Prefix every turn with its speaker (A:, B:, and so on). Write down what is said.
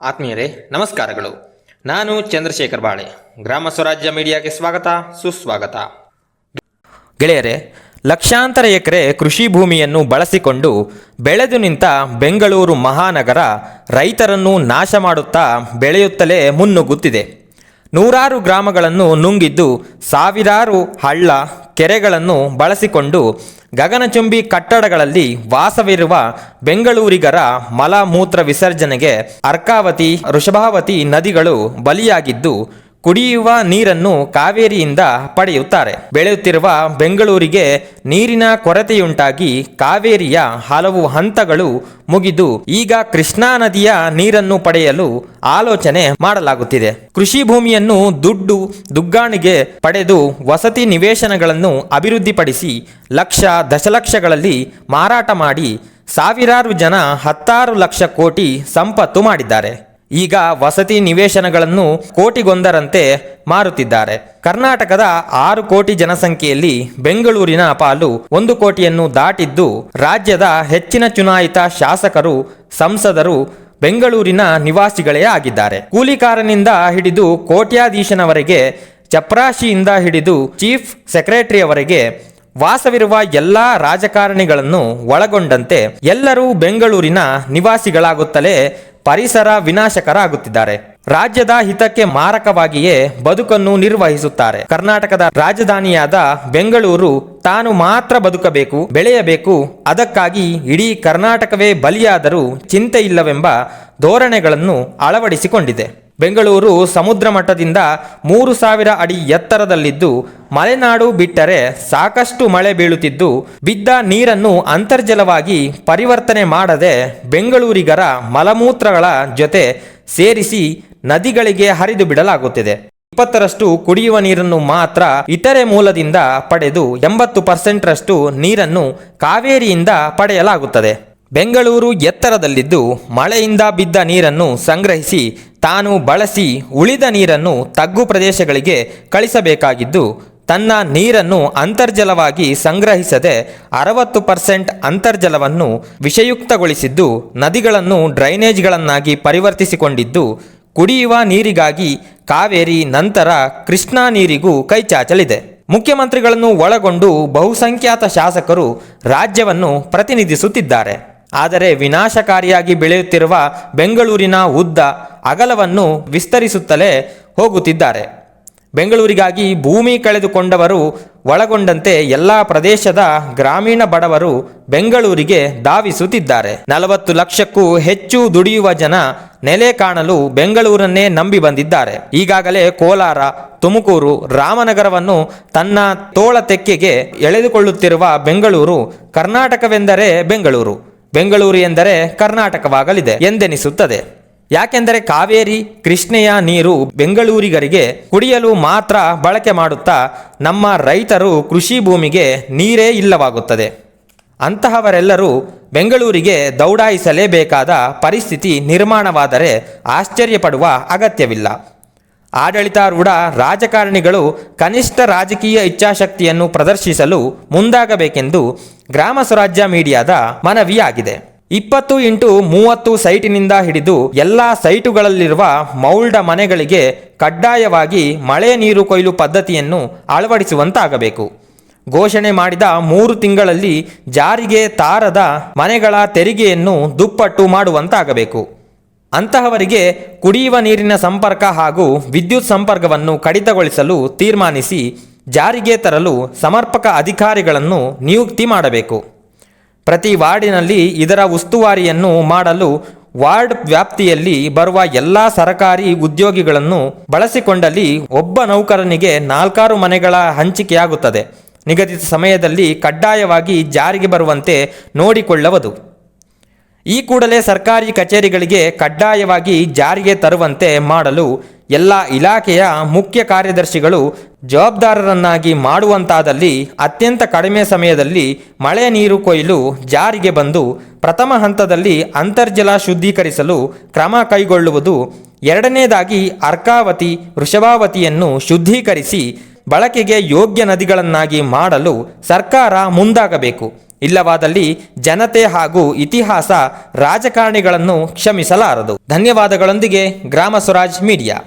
A: ಆತ್ಮೀಯರೇ, ನಮಸ್ಕಾರಗಳು. ನಾನು ಚಂದ್ರಶೇಖರ್ ಬಾಳೆ. ಗ್ರಾಮ ಸ್ವರಾಜ್ಯ ಮೀಡಿಯಾಗೆ ಸ್ವಾಗತ, ಸುಸ್ವಾಗತ. ಗೆಳೆಯರೇ, ಲಕ್ಷಾಂತರ ಎಕರೆ ಕೃಷಿ ಭೂಮಿಯನ್ನು ಬಳಸಿಕೊಂಡು ಬೆಳೆದು ನಿಂತ ಬೆಂಗಳೂರು ಮಹಾನಗರ ರೈತರನ್ನು ನಾಶ ಮಾಡುತ್ತಾ ಬೆಳೆಯುತ್ತಲೇ ಮುನ್ನುಗ್ಗುತ್ತಿದೆ. ನೂರಾರು ಗ್ರಾಮಗಳನ್ನು ನುಂಗಿದ್ದು ಸಾವಿರಾರು ಹಳ್ಳ, ಕೆರೆಗಳನ್ನು ಬಳಸಿಕೊಂಡು ಗಗನಚುಂಬಿ ಕಟ್ಟಡಗಳಲ್ಲಿ ವಾಸವಿರುವ ಬೆಂಗಳೂರಿಗರ ಮಲ ಮೂತ್ರ ವಿಸರ್ಜನೆಗೆ ಅರ್ಕಾವತಿ ವೃಷಭಾವತಿ ನದಿಗಳು ಬಲಿಯಾಗಿದ್ದು ಕುಡಿಯುವ ನೀರನ್ನು ಕಾವೇರಿಯಿಂದ ಪಡೆಯುತ್ತಾರೆ. ಬೆಳೆಯುತ್ತಿರುವ ಬೆಂಗಳೂರಿಗೆ ನೀರಿನ ಕೊರತೆಯುಂಟಾಗಿ ಕಾವೇರಿಯ ಹಲವು ಹಂತಗಳು ಮುಗಿದು, ಈಗ ಕೃಷ್ಣಾ ನದಿಯ ನೀರನ್ನು ಪಡೆಯಲು ಆಲೋಚನೆ ಮಾಡಲಾಗುತ್ತಿದೆ. ಕೃಷಿ ಭೂಮಿಯನ್ನು ದುಡ್ಡು, ದುಗ್ಗಾಣಿಗೆ ಪಡೆದು ವಸತಿ ನಿವೇಶನಗಳನ್ನು ಅಭಿವೃದ್ಧಿಪಡಿಸಿ ಲಕ್ಷ, ದಶಲಕ್ಷಗಳಲ್ಲಿ ಮಾರಾಟ ಮಾಡಿ ಸಾವಿರಾರು ಜನ ಹತ್ತಾರು ಲಕ್ಷ ಕೋಟಿ ಸಂಪತ್ತು ಮಾಡಿದ್ದಾರೆ. ಈಗ ವಸತಿ ನಿವೇಶನಗಳನ್ನು ಕೋಟಿಗೊಂದರಂತೆ ಮಾರುತ್ತಿದ್ದಾರೆ. ಕರ್ನಾಟಕದ ಆರು ಕೋಟಿ ಜನಸಂಖ್ಯೆಯಲ್ಲಿ ಬೆಂಗಳೂರಿನ ಪಾಲು ಒಂದು ಕೋಟಿಯನ್ನು ದಾಟಿದ್ದು, ರಾಜ್ಯದ ಹೆಚ್ಚಿನ ಚುನಾಯಿತ ಶಾಸಕರು, ಸಂಸದರು ಬೆಂಗಳೂರಿನ ನಿವಾಸಿಗಳೇ ಆಗಿದ್ದಾರೆ. ಕೂಲಿಕಾರನಿಂದ ಹಿಡಿದು ಕೋಟ್ಯಾಧೀಶನವರೆಗೆ, ಚಪ್ರಾಶಿಯಿಂದ ಹಿಡಿದು ಚೀಫ್ ಸೆಕ್ರೆಟರಿಯವರೆಗೆ ವಾಸವಿರುವ ಎಲ್ಲಾ ರಾಜಕಾರಣಿಗಳನ್ನು ಒಳಗೊಂಡಂತೆ ಎಲ್ಲರೂ ಬೆಂಗಳೂರಿನ ನಿವಾಸಿಗಳಾಗುತ್ತಲೇ ಪರಿಸರ ವಿನಾಶಕರಾಗುತ್ತಿದ್ದಾರೆ. ರಾಜ್ಯದ ಹಿತಕ್ಕೆ ಮಾರಕವಾಗಿಯೇ ಬದುಕನ್ನು ನಿರ್ವಹಿಸುತ್ತಾರೆ. ಕರ್ನಾಟಕದ ರಾಜಧಾನಿಯಾದ ಬೆಂಗಳೂರು ತಾನು ಮಾತ್ರ ಬದುಕಬೇಕು, ಬೆಳೆಯಬೇಕು, ಅದಕ್ಕಾಗಿ ಇಡೀ ಕರ್ನಾಟಕವೇ ಬಲಿಯಾದರೂ ಚಿಂತೆ ಇಲ್ಲವೆಂಬ ಧೋರಣೆಗಳನ್ನು ಅಳವಡಿಸಿಕೊಂಡಿದೆ. ಬೆಂಗಳೂರು ಸಮುದ್ರ ಮಟ್ಟದಿಂದ ಮೂರು ಸಾವಿರ ಅಡಿ ಎತ್ತರದಲ್ಲಿದ್ದು, ಮಲೆನಾಡು ಬಿಟ್ಟರೆ ಸಾಕಷ್ಟು ಮಳೆ ಬೀಳುತ್ತಿದ್ದು, ಬಿದ್ದ ನೀರನ್ನು ಅಂತರ್ಜಲವಾಗಿ ಪರಿವರ್ತನೆ ಮಾಡದೆ ಬೆಂಗಳೂರಿಗರ ಮಲಮೂತ್ರಗಳ ಜೊತೆ ಸೇರಿಸಿ ನದಿಗಳಿಗೆ ಹರಿದು ಬಿಡಲಾಗುತ್ತಿದೆ. ಇಪ್ಪತ್ತರಷ್ಟು ಕುಡಿಯುವ ನೀರನ್ನು ಮಾತ್ರ ಇತರೆ ಮೂಲದಿಂದ ಪಡೆದು ಎಂಬತ್ತು ಪರ್ಸೆಂಟ್ರಷ್ಟು ನೀರನ್ನು ಕಾವೇರಿಯಿಂದ ಪಡೆಯಲಾಗುತ್ತದೆ. ಬೆಂಗಳೂರು ಎತ್ತರದಲ್ಲಿದ್ದು, ಮಳೆಯಿಂದ ಬಿದ್ದ ನೀರನ್ನು ಸಂಗ್ರಹಿಸಿ ತಾನು ಬಳಸಿ ಉಳಿದ ನೀರನ್ನು ತಗ್ಗು ಪ್ರದೇಶಗಳಿಗೆ ಕಳಿಸಬೇಕಾಗಿದ್ದು, ತನ್ನ ನೀರನ್ನು ಅಂತರ್ಜಲವಾಗಿ ಸಂಗ್ರಹಿಸದೆ ಅರವತ್ತು ಪರ್ಸೆಂಟ್ ಅಂತರ್ಜಲವನ್ನು ವಿಷಯುಕ್ತಗೊಳಿಸಿದ್ದು, ನದಿಗಳನ್ನು ಡ್ರೈನೇಜ್ಗಳನ್ನಾಗಿ ಪರಿವರ್ತಿಸಿಕೊಂಡಿದ್ದು, ಕುಡಿಯುವ ನೀರಿಗಾಗಿ ಕಾವೇರಿ ನಂತರ ಕೃಷ್ಣಾ ನೀರಿಗೂ ಕೈಚಾಚಲಿದೆ. ಮುಖ್ಯಮಂತ್ರಿಗಳನ್ನು ಒಳಗೊಂಡು ಬಹುಸಂಖ್ಯಾತ ಶಾಸಕರು ರಾಜ್ಯವನ್ನು ಪ್ರತಿನಿಧಿಸುತ್ತಿದ್ದಾರೆ. ಆದರೆ ವಿನಾಶಕಾರಿಯಾಗಿ ಬೆಳೆಯುತ್ತಿರುವ ಬೆಂಗಳೂರಿನ ಉದ್ದ ಅಗಲವನ್ನು ವಿಸ್ತರಿಸುತ್ತಲೇ ಹೋಗುತ್ತಿದ್ದಾರೆ. ಬೆಂಗಳೂರಿಗಾಗಿ ಭೂಮಿ ಕಳೆದುಕೊಂಡವರು ಒಳಗೊಂಡಂತೆ ಎಲ್ಲ ಪ್ರದೇಶದ ಗ್ರಾಮೀಣ ಬಡವರು ಬೆಂಗಳೂರಿಗೆ ಧಾವಿಸುತ್ತಿದ್ದಾರೆ. ನಲವತ್ತು ಲಕ್ಷಕ್ಕೂ ಹೆಚ್ಚು ದುಡಿಯುವ ಜನ ನೆಲೆ ಕಾಣಲು ಬೆಂಗಳೂರನ್ನೇ ನಂಬಿ ಬಂದಿದ್ದಾರೆ. ಈಗಾಗಲೇ ಕೋಲಾರ, ತುಮಕೂರು, ರಾಮನಗರವನ್ನು ತನ್ನ ತೋಳ ತೆಕ್ಕೆಗೆ ಎಳೆದುಕೊಳ್ಳುತ್ತಿರುವ ಬೆಂಗಳೂರು ಕರ್ನಾಟಕವೆಂದರೆ ಬೆಂಗಳೂರು. ಬೆಂಗಳೂರು ಎಂದರೆ ಕರ್ನಾಟಕವಾಗಲಿದೆ ಎಂದೆನಿಸುತ್ತದೆ. ಯಾಕೆಂದರೆ ಕಾವೇರಿ, ಕೃಷ್ಣೆಯ ನೀರು ಬೆಂಗಳೂರಿಗರಿಗೆ ಕುಡಿಯಲು ಮಾತ್ರ ಬಳಕೆ ಮಾಡುತ್ತಾ ನಮ್ಮ ರೈತರು ಕೃಷಿ ಭೂಮಿಗೆ ನೀರೇ ಇಲ್ಲವಾಗುತ್ತದೆ. ಅಂತಹವರೆಲ್ಲರೂ ಬೆಂಗಳೂರಿಗೆ ದೌಡಾಯಿಸಲೇಬೇಕಾದ ಪರಿಸ್ಥಿತಿ ನಿರ್ಮಾಣವಾದರೆ ಆಶ್ಚರ್ಯಪಡುವ ಅಗತ್ಯವಿಲ್ಲ. ಆಡಳಿತಾರೂಢ ರಾಜಕಾರಣಿಗಳು ಕನಿಷ್ಠ ರಾಜಕೀಯ ಇಚ್ಛಾಶಕ್ತಿಯನ್ನು ಪ್ರದರ್ಶಿಸಲು ಮುಂದಾಗಬೇಕೆಂದು ಗ್ರಾಮ ಸ್ವರಾಜ್ಯ ಮೀಡಿಯಾದ ಮನವಿಯಾಗಿದೆ. ಇಪ್ಪತ್ತು ಇಂಟು ಮೂವತ್ತು ಸೈಟಿನಿಂದ ಹಿಡಿದು ಎಲ್ಲ ಸೈಟುಗಳಲ್ಲಿರುವ ಮೌಲ್ಡ ಮನೆಗಳಿಗೆ ಕಡ್ಡಾಯವಾಗಿ ಮಳೆ ನೀರು ಕೊಯ್ಲು ಪದ್ಧತಿಯನ್ನು ಅಳವಡಿಸುವಂತಾಗಬೇಕು. ಘೋಷಣೆ ಮಾಡಿದ ಮೂರು ತಿಂಗಳಲ್ಲಿ ಜಾರಿಗೆ ತಾರದ ಮನೆಗಳ ತೆರಿಗೆಯನ್ನು ದುಪ್ಪಟ್ಟು ಮಾಡುವಂತಾಗಬೇಕು. ಅಂತಹವರಿಗೆ ಕುಡಿಯುವ ನೀರಿನ ಸಂಪರ್ಕ ಹಾಗೂ ವಿದ್ಯುತ್ ಸಂಪರ್ಕವನ್ನು ಕಡಿತಗೊಳಿಸಲು ತೀರ್ಮಾನಿಸಿ ಜಾರಿಗೆ ತರಲು ಸಮರ್ಪಕ ಅಧಿಕಾರಿಗಳನ್ನು ನಿಯುಕ್ತಿ ಮಾಡಬೇಕು. ಪ್ರತಿ ವಾರ್ಡಿನಲ್ಲಿ ಇದರ ಉಸ್ತುವಾರಿಯನ್ನು ಮಾಡಲು ವಾರ್ಡ್ ವ್ಯಾಪ್ತಿಯಲ್ಲಿ ಬರುವ ಎಲ್ಲ ಸರಕಾರಿ ಉದ್ಯೋಗಿಗಳನ್ನು ಬಳಸಿಕೊಂಡಲ್ಲಿ ಒಬ್ಬ ನೌಕರನಿಗೆ ನಾಲ್ಕಾರು ಮನೆಗಳ ಹಂಚಿಕೆಯಾಗುತ್ತದೆ. ನಿಗದಿತ ಸಮಯದಲ್ಲಿ ಕಡ್ಡಾಯವಾಗಿ ಜಾರಿಗೆ ಬರುವಂತೆ ನೋಡಿಕೊಳ್ಳುವುದು. ಈ ಕೂಡಲೇ ಸರ್ಕಾರಿ ಕಚೇರಿಗಳಿಗೆ ಕಡ್ಡಾಯವಾಗಿ ಜಾರಿಗೆ ತರುವಂತೆ ಮಾಡಲು ಎಲ್ಲ ಇಲಾಖೆಯ ಮುಖ್ಯ ಕಾರ್ಯದರ್ಶಿಗಳು ಜವಾಬ್ದಾರರನ್ನಾಗಿ ಮಾಡುವಂತಾದಲ್ಲಿ ಅತ್ಯಂತ ಕಡಿಮೆ ಸಮಯದಲ್ಲಿ ಮಳೆ ನೀರು ಕೊಯ್ಲು ಜಾರಿಗೆ ಬಂದು ಪ್ರಥಮ ಹಂತದಲ್ಲಿ ಅಂತರ್ಜಲ ಶುದ್ಧೀಕರಿಸಲು ಕ್ರಮ ಕೈಗೊಳ್ಳುವುದು, ಎರಡನೇದಾಗಿ ಅರ್ಕಾವತಿ, ವೃಷಭಾವತಿಯನ್ನು ಶುದ್ಧೀಕರಿಸಿ ಬಳಕೆಗೆ ಯೋಗ್ಯ ನದಿಗಳನ್ನಾಗಿ ಮಾಡಲು ಸರ್ಕಾರ ಮುಂದಾಗಬೇಕು. ಇಲ್ಲವಾದಲ್ಲಿ ಜನತೆ ಹಾಗೂ ಇತಿಹಾಸ ರಾಜಕಾರಣಿಗಳನ್ನು ಕ್ಷಮಿಸಲಾರದು. ಧನ್ಯವಾದಗಳೊಂದಿಗೆ ಗ್ರಾಮ ಸ್ವರಾಜ್ ಮೀಡಿಯಾ.